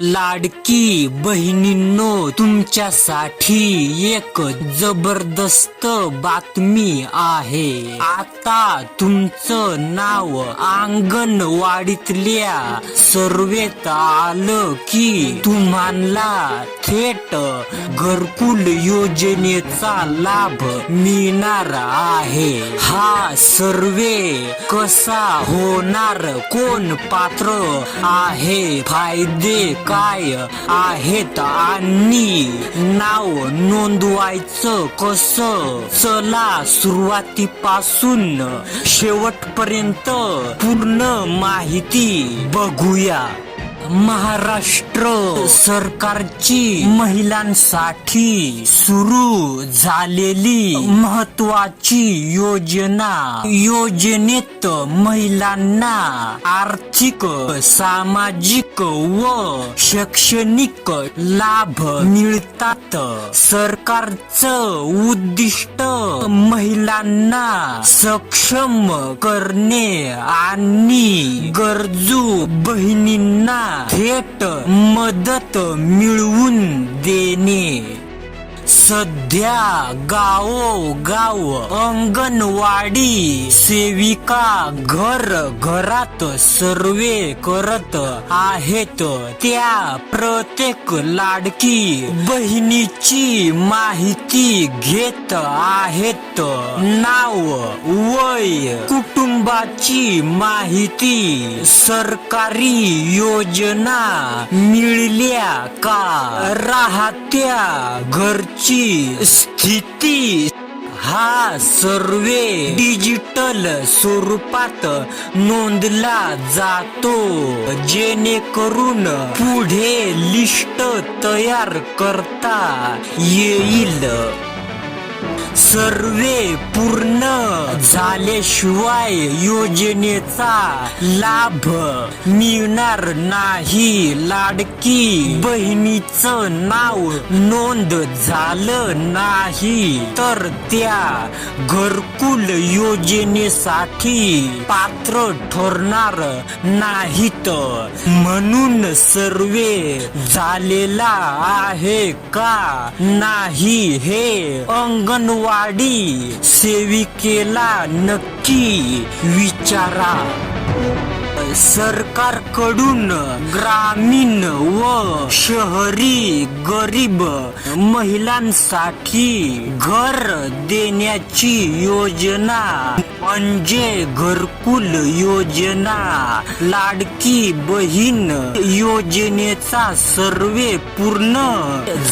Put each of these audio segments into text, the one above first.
लाडकी बहिणींनो तुमच्यासाठी एक जबरदस्त बातमी आहे. आता तुमचं नाव अंगणवाडीतल्या सर्वेत आलं की तुम्हाला थेट घरकुल योजनेचा लाभ मिळणार आहे. हा सर्वे कसा होणार? कोण पात्र आहे? फायदे काय आहेत आणि नाव नोंदवायचं कसं? चला सुरुवातीपासून शेवटपर्यंत पूर्ण माहिती बघूया. महाराष्ट्र सरकारची महिलांसाठी सुरू झालेली महत्वाची योजना. योजनेत महिलांना आर्थिक सामाजिक व शैक्षणिक लाभ मिळतात. सरकारचं उद्दिष्ट महिलांना सक्षम करणे आणि गरजू बहिणींना थेट मदत मिळवून देणे. सध्या गावोगाव अंगणवाडी सेविका घर घरात सर्वे करत आहेत. त्या प्रत्येक लाडकी बहिणीची माहिती घेत आहेत. नाव वय कुटुंबाची माहिती सरकारी योजना मिळल्या का? राहत्या ची स्थिती हा सर्वे डिजिटल स्वरूपात नोंदला जातो. जेणेकरून पुढे लिस्ट तयार करता येईल. सर्वे पूर्ण झाल्याशिवाय योजनेत योजनेचा लाभ मिळणार नाही. लाडकी बहिणीचं नाव नोंद झालं नाही. तर त्या घरकुल योजनेसाठी पात्र ठरणार नाहीत. म्हणून सर्वे झालेला आहे का नाही हे अंगणवाडी सेविकेला नक्की विचारा. सरकारकडून ग्रामीण व शहरी गरीब महिलांसाठी घर देण्याची योजना म्हणजे घरकुल योजना लाडकी बहीण योजनेचा सर्वे पूर्ण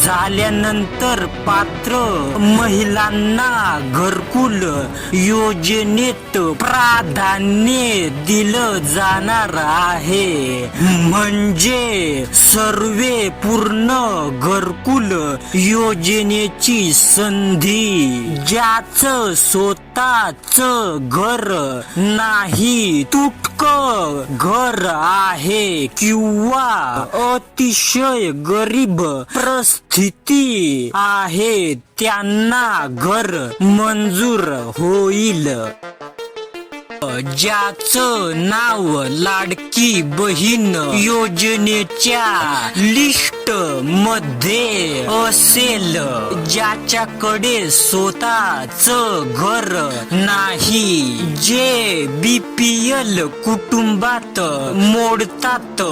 झाल्यानंतर पात्र महिलांना घरकुल योजनेत प्राधान्य दिलं जाणार आहे. म्हणजे सर्वे पूर्ण घरकुल योजनेची संधी ज्याचं स्वतःच घर नाही. तुटक घर आहे किंवा अतिशय गरीब परिस्थिती आहे त्यांना घर मंजूर होईल. ज्याचं नाव लाडकी बहीण योजनेच्या लिस्ट मध्ये असेल ज्याच्याकडे स्वतःच घर नाही जे बीपीएल कुटुंबात मोडतात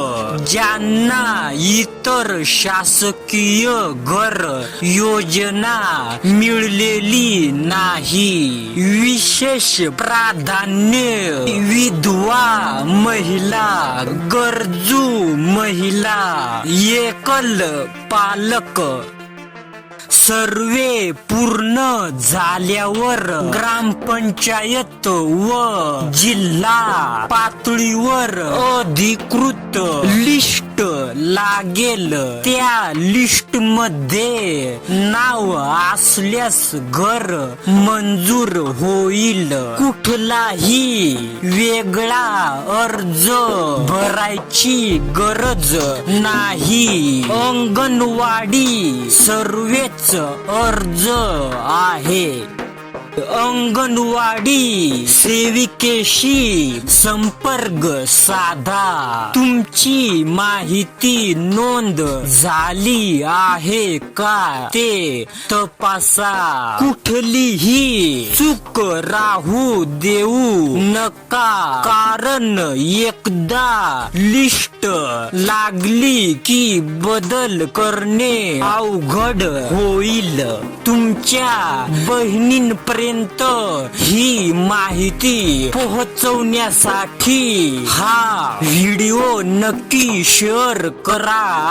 ज्यांना इतर शासकीय घर योजना मिळलेली नाही. विशेष प्राधान्य विधवा महिला गरजू महिला एकल पालक सर्वे पूर्ण झाल्यावर ग्रामपंचायत व जिल्हा पातळीवर अधिकृत लिस्ट लागेल त्या लिस्टमध्ये नाव असल्यास घर मंजूर होईल. कुठलाही वेगळा अर्ज भरायची गरज नाही. अंगणवाडी सर्वेच अर्ज आहे. अंगणवाडी सेविकेशी संपर्क साधा. तुमची माहिती नोंद झाली आहे का ते तपासा. कुठलीही चूक राहू देऊ नका. कारण एकदा लिस्ट लागली की बदल करणे अवघड होईल. तुमच्या बहिणींपर्यंत ही माहिती पोहोचवण्यासाठी हा व्हिडिओ नक्की शेअर करा.